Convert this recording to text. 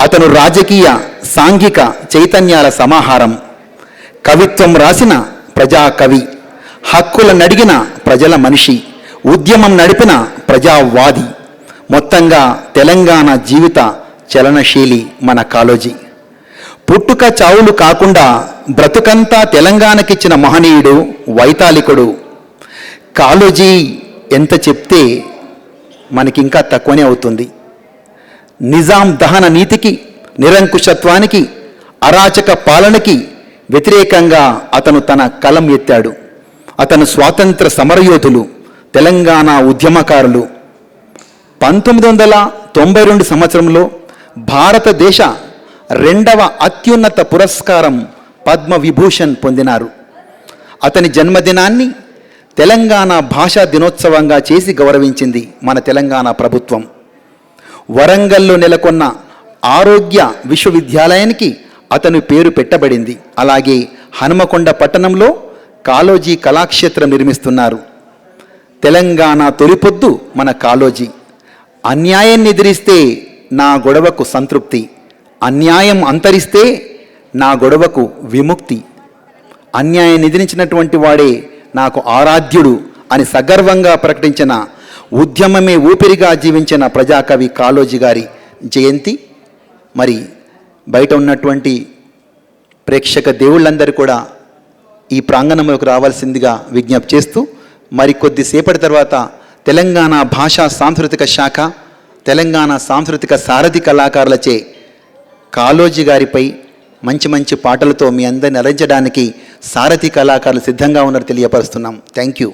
అతను రాజకీయ సాంఘిక చైతన్యాల సమాహారం. కవిత్వం రాసిన ప్రజాకవి. హక్కుల నడిగిన ప్రజల మనిషి. ఉద్యమం నడిపిన ప్రజావాది. మొత్తంగా తెలంగాణ జీవిత చలనశీలి మన కాలోజీ పుట్టుక చావులు కాకుండా బ్రతుకంతా తెలంగాణకిచ్చిన మహనీయుడు వైతాళికుడు. కాలోజీ ఎంత చెప్తే మనకింకా తక్కువనే అవుతుంది. నిజాం దహన నీతికి నిరంకుశత్వానికి అరాచక పాలనకి వ్యతిరేకంగా అతను తన కలం ఎత్తాడు. అతను స్వాతంత్ర సమరయోధులు తెలంగాణ ఉద్యమకారులు. పంతొమ్మిది వందల తొంభై రెండు సంవత్సరంలో భారతదేశ రెండవ అత్యున్నత పురస్కారం పద్మ విభూషణ్ పొందినారు. అతని జన్మదినాన్ని తెలంగాణ భాషా దినోత్సవంగా చేసి గౌరవించింది మన తెలంగాణ ప్రభుత్వం. వరంగల్లో నెలకొన్న ఆరోగ్య విశ్వవిద్యాలయానికి అతని పేరు పెట్టబడింది. అలాగే హనుమకొండ పట్టణంలో కాలోజీ కళాక్షేత్రం నిర్మిస్తున్నారు. తెలంగాణ తొలిపొద్దు మన కాలోజీ అన్యాయాన్ని ఎదిరిస్తే నా గొడవకు సంతృప్తి. అన్యాయం అంతరిస్తే నా గొడవకు విముక్తి. అన్యాయాన్ని ఎదిరించినటువంటి వాడే నాకు ఆరాధ్యుడు అని సగర్వంగా ప్రకటించిన ఉద్యమమే ఊపిరిగా జీవించిన ప్రజాకవి కాళోజీ గారి జయంతి. మరి బయట ఉన్నటువంటి ప్రేక్షక దేవుళ్ళందరూ కూడా ఈ ప్రాంగణంలోకి రావాల్సిందిగా విజ్ఞప్తి చేస్తూ మరి కొద్దిసేపటి తర్వాత తెలంగాణ భాషా సాంస్కృతిక శాఖ తెలంగాణ సాంస్కృతిక సారథి కళాకారులచే కాళోజీ గారిపై మంచి మంచి పాటలతో మీ అందరిని అలరించడానికి సారథి కళాకారులు సిద్ధంగా ఉన్నారు తెలియపరుస్తున్నాం. Thank you